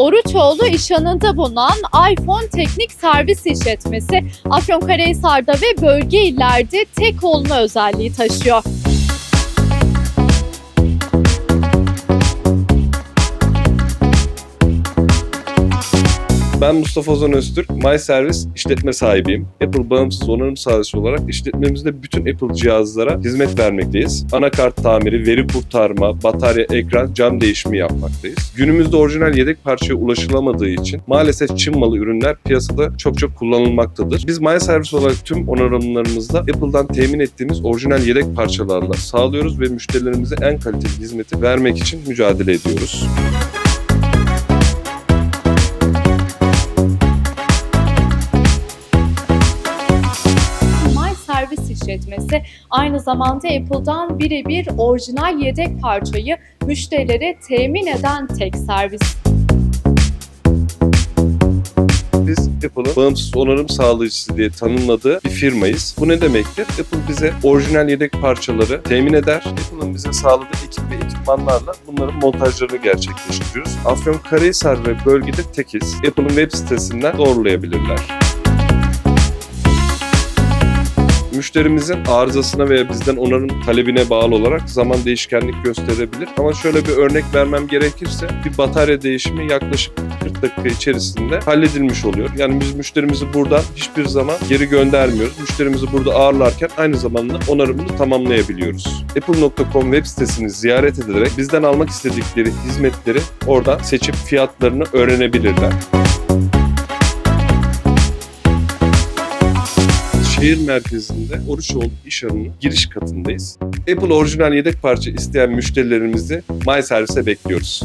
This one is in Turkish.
Oruçoğlu iş yanında bulunan iPhone Teknik Servis İşletmesi Afyonkarahisar'da ve bölge illerde tek olma özelliği taşıyor. Ben Mustafa Ozan Öztürk, MyService işletme sahibiyim. Apple bağımsız onarım sahası olarak işletmemizde bütün Apple cihazlara hizmet vermekteyiz. Anakart tamiri, veri kurtarma, batarya, ekran, cam değişimi yapmaktayız. Günümüzde orijinal yedek parçaya ulaşılamadığı için maalesef Çin malı ürünler piyasada çok çok kullanılmaktadır. Biz MyService olarak tüm onarımlarımızda Apple'dan temin ettiğimiz orijinal yedek parçalarla sağlıyoruz ve müşterilerimize en kaliteli hizmeti vermek için mücadele ediyoruz. My işletmesi aynı zamanda Apple'dan birebir orijinal yedek parçayı müşterilere temin eden tek servis. Biz Apple'ın bağımsız onarım sağlayıcısı diye tanımladığı bir firmayız. Bu ne demektir? Apple bize orijinal yedek parçaları temin eder. Apple'ın bize sağladığı ekip ve ekipmanlarla bunların montajlarını gerçekleştiriyoruz. Afyonkarahisar ve bölgede tekiz. Apple'ın web sitesinden doğrulayabilirler. Müşterimizin arızasına veya bizden onarım talebine bağlı olarak zaman değişkenlik gösterebilir. Ama şöyle bir örnek vermem gerekirse bir batarya değişimi yaklaşık 40 dakika içerisinde halledilmiş oluyor. Yani biz müşterimizi buradan hiçbir zaman geri göndermiyoruz. Müşterimizi burada ağırlarken aynı zamanda onarımını tamamlayabiliyoruz. Apple.com web sitesini ziyaret ederek bizden almak istedikleri hizmetleri oradan seçip fiyatlarını öğrenebilirler. Şehir merkezinde Oruçoğlu İş Hanı'nın giriş katındayız. Apple orijinal yedek parça isteyen müşterilerimizi MyService'e bekliyoruz.